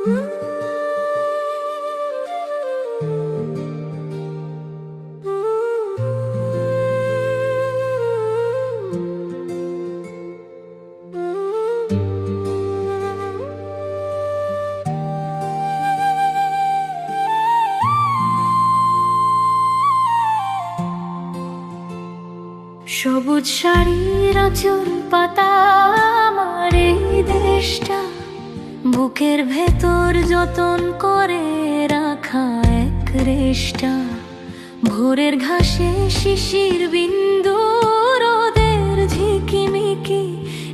সবুজ শাড়ির আঁচল পাতা বুকের ভেতর যতন করে রাখা এক রেশটা ভোরের ঘাসে শিশির বিন্দু, রোদের ঝিকিমিকি,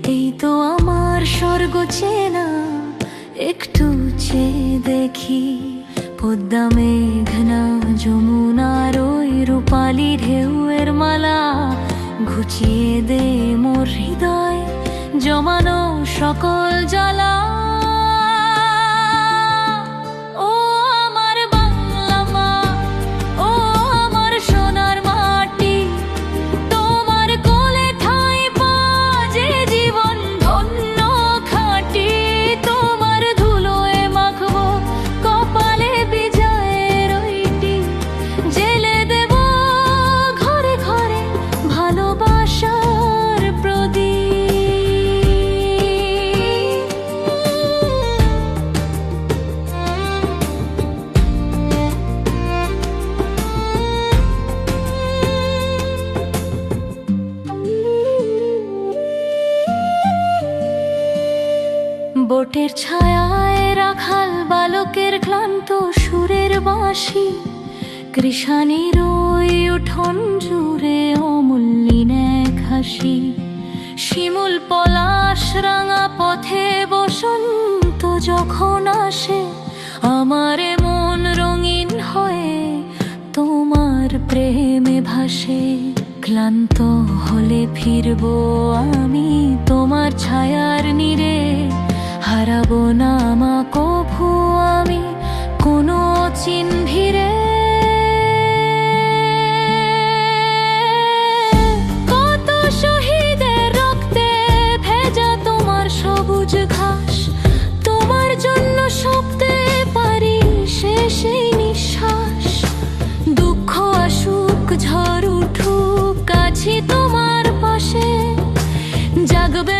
এই তো আমার স্বর্গ চেনা, একটু চেয়ে দেখি, পদ্মা মেঘনা যমুনার ওই রূপালি ঢেউয়ের মালা, ঘুচিয়ে দে মোর হৃদয়, জমানো সকল জ্বালা। বোটের ছায়ায় রাখাল বালকের ক্লান্ত সুরের বাঁশি। কৃষানির ওই উঠোন জুড়ে অমূল্যিন এক হাসি। শিমুল পলাশ রাঙা পথে বসন্ত যখন আসে, আমার মন রঙিন হয়ে তোমার প্রেমে ভাসে। ক্লান্ত হলে ফিরবো আমি তোমার ছায়ার নিরে। হারাবো না মা, কভু আমি কোনো চিন কত রক্তে ভেজা তোমার সবুজ ঘাস, তোমার জন্য পারি নিঃশ্বাস। দুঃখ ঝড় উঠুক কাছি তোমার পাশে। জাগবে